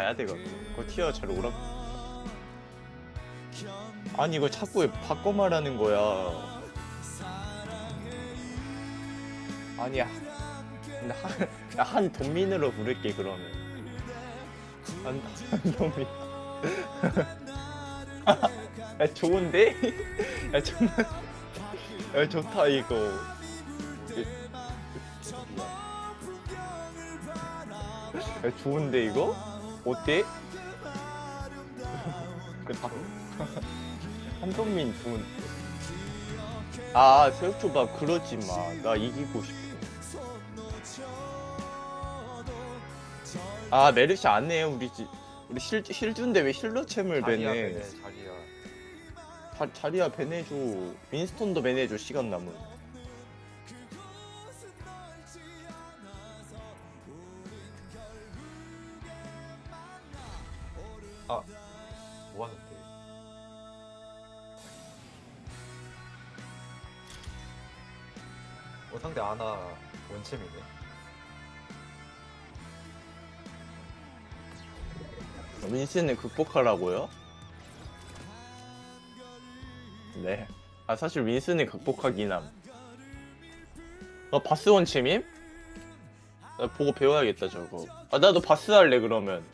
가야 되거든. 그거 티어 잘 오라. 아니 이거 자꾸 왜 바꿔 말하는 거야. 아니야. 근데 한, 나 한 동민으로 부를게 그러면. 한, 한 동민. 야 좋은데? 야 정말. 야 좋다 이거. 야 좋은데 이거? 어때? 그 다- 한동민 좋은. 아 새우초밥 그러지 마. 나 이기고 싶어. 아 메르시 안 해요 우리 집. 우리 실 실준데 왜 힐러 챔을 자리야? 배네 자리야 자, 자리야 배내줘. 윈스톤도 배내줘 시간 남은. 어 상대 아나 원챔이네 윈스는 극복하라고요? 네. 아 사실 윈스는 극복하긴 함. 어 바스 원 침임? 나 보고 배워야겠다 저거. 아 나도 바스 할래 그러면.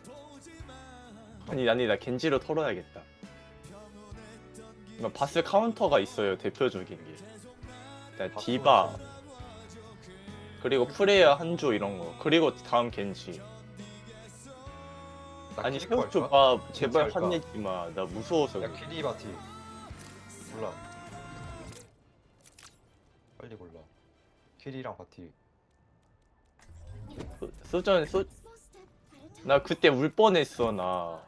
아니 아니 나 겐지로 털어야겠다. 나 바스 카운터가 있어요 대표적인 게. 일단 디바 그리고 프레야 한조 이런 거 그리고 다음 겐지. 나 아니 키리코 할까? 새우초 밥 제발 할까? 화내지 마. 나 무서워서 야 그래. 키리바티 몰라 빨리 골라 키리랑 바티 소전 소. 나 그때 울 뻔했어 나.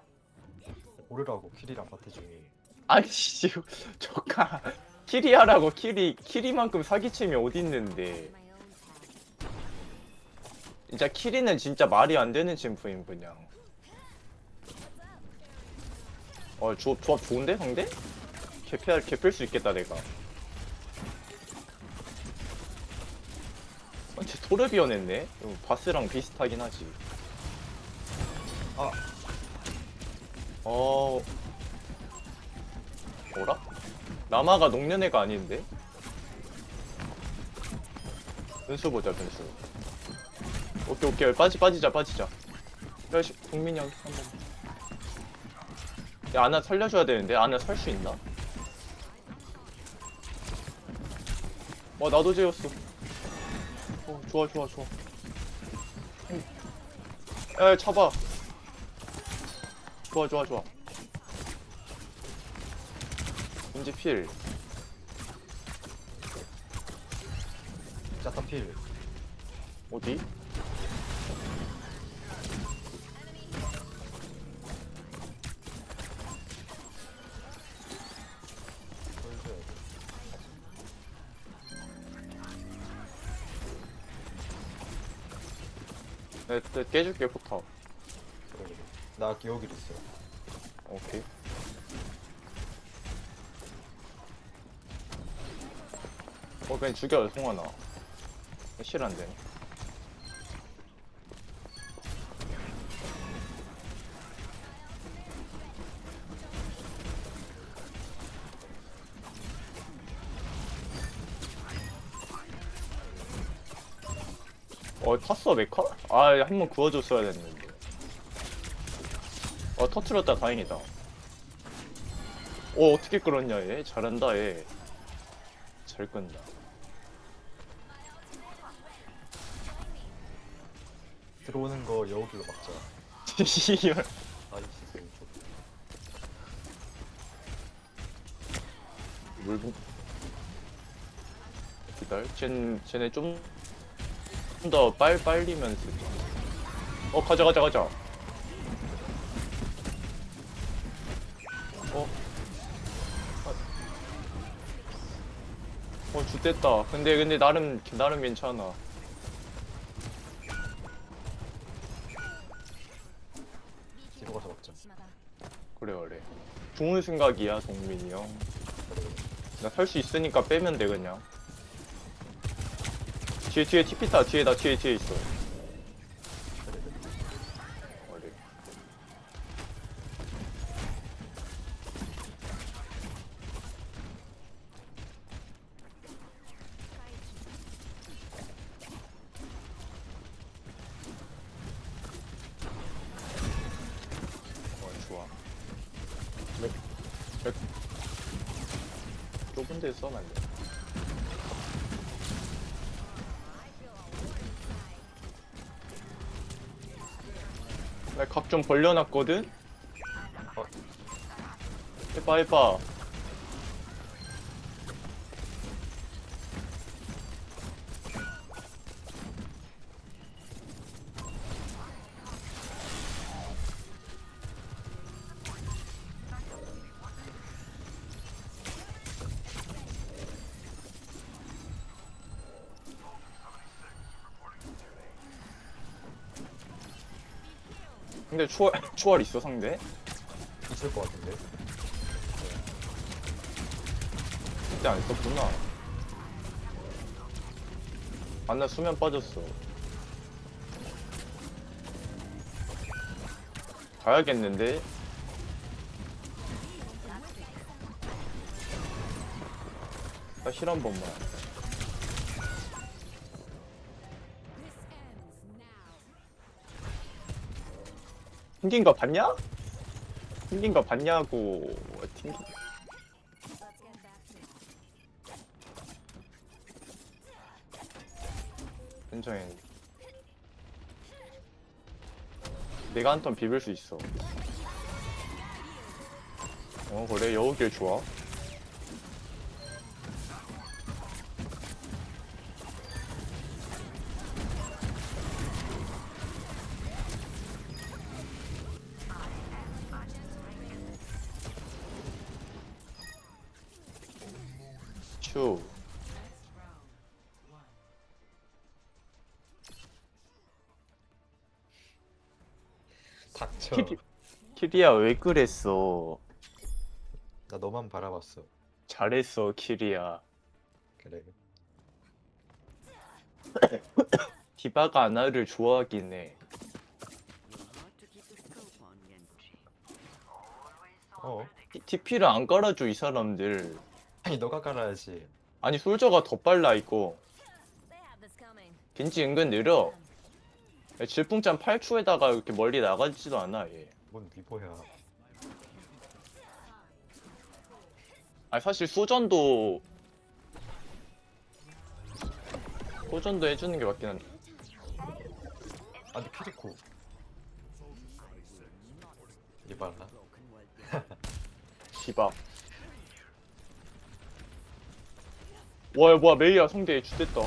고르라고 키리랑 바티 중에 아니 씨 조카 키리하라고 키리 키리만큼 사기침이 어딨는데. 진짜 키리는 진짜 말이 안 되는 챔프임 그냥. 어 조, 조합 좋은데 상대? 개패 개필 수 있겠다 내가. 완전 토르비언 했네. 이거 바스랑 비슷하긴 하지. 아 어. 뭐라? 남아가 녹년애가 아닌데? 변수 보자 변수. 오케이 오케이 빠지 빠지자 빠지자. 야씨 국민이 형 한번. 야 아나 살려줘야 되는데 아나 살 수 있나? 와 나도 재웠어. 어 좋아 좋아 좋아. 야 잡아. 좋아 좋아 좋아. 인지 필. 짜타 필 어디? 네, 네, 깨줄게 포탑. 그래 그래 나 기억이 있어 오케이. 어 그냥 죽여 송하나. 실안 되네. 어 탔어 메카? 아 한 번 구워줬어야 됐는데. 어 터트렸다 다행이다. 어 어떻게 끌었냐 얘 잘한다 얘잘 끈다. 들어오는 거 여우길로 막자 씨발. 나이스 물분 기다려 쟤 쟤네 좀 더 빨 빨리면 쓰자 어 가자 가자 가자 어 어, 죽됐다. 근데, 근데, 나름, 나름 괜찮아. 뒤로 가서 막자 그래, 그래. 좋은 생각이야, 동민이 형. 나 살 수 있으니까 빼면 돼 그냥 뒤에 뒤에 TP타 뒤에 나 뒤에 뒤에 있어. 어디? 어 좋아 좁은 데서 만돼 나각좀 벌려놨거든? 어. 해봐 해봐 근데 추월, 추월 있어 상대? 있을 것 같은데. 그때 안 썼구나. 안나 수면 빠졌어. 가야겠는데? 나 힐 한 번만. 튕긴 거 봤냐? 튕긴 거 봤냐고. 튕긴 인정해. 내가 한 턴 비빌 수 있어. 어 그래 여우길 좋아. 슈. 닥쳐. 키리, 키리야 왜 그랬어? 나 너만 바라봤어. 잘했어 키리야. 그래. 디바가 아나를 좋아하긴 해. 어. TP를 안 깔아줘 이 사람들. 아니 너가 깔아야지. 아니 솔저가 더 빨라 이거. 겐지 은근 느려. 야, 질풍잔 8초에다가 이렇게 멀리 나가지도 않아 얘. 뭔 리보야. 아니 사실 소전도 소전도 해주는 게 맞긴 한데. 아 근데 키리코. 이봐라. 디바. 와 뭐야 메이야 성대 주됐다.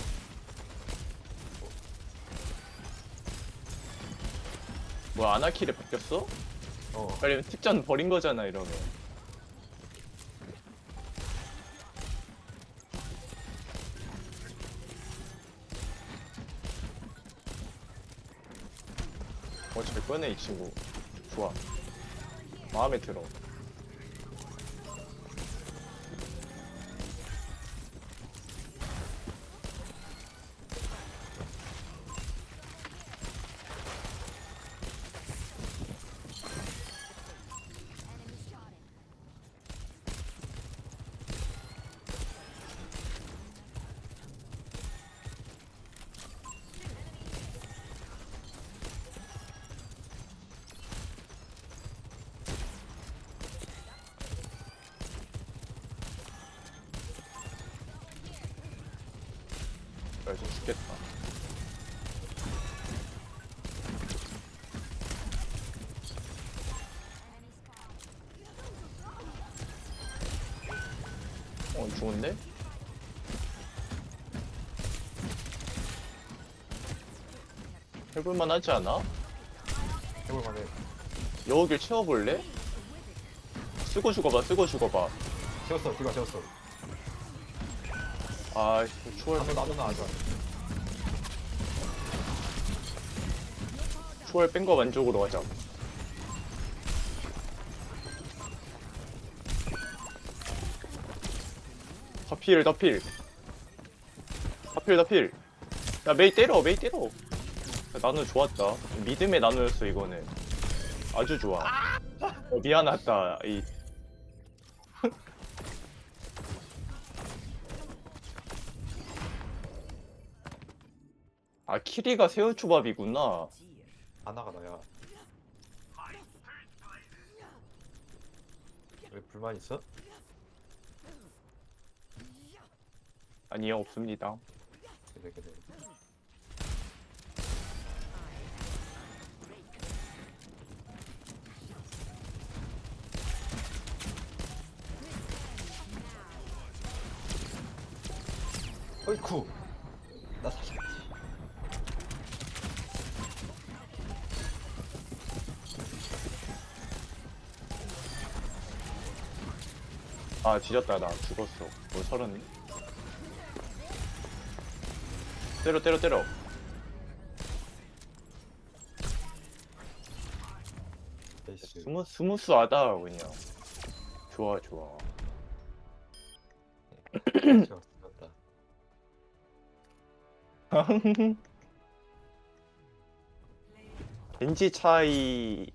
뭐야 아나키를 바뀌었어? 어. 빨리 특전 버린 거잖아 이러면. 어, 잘 꺼내 이 친구. 좋아. 마음에 들어. 야, 이제 죽겠다. 어, 좋은데? 해볼만 하지 않아? 해볼만 해. 여우길 채워볼래? 쓰고 죽어봐, 쓰고 죽어봐. 채웠어. 디가 채웠어. 아, 이거 추월, 나도 나도 나가 자. 추월 뺀 거 만족으로 하자. 더필, 더필. 더필, 더필. 야, 메이 때려, 메이 때려. 야, 나는 좋았다. 믿음의 나누였어, 이거는. 아주 좋아. 어, 미안하다, 이. 아, 키리가 새우초밥이구나. 아나가 나야. 왜 불만 있어? 아니요 없습니다 그래 그래. 어이쿠. 나 살렸 아 뒤졌다. 나 죽었어. 뭐 서른 때려 때려 때려. 에이씨. 스무 스무스하다 그냥. 좋아 좋아. 좋았다. 겐지 차이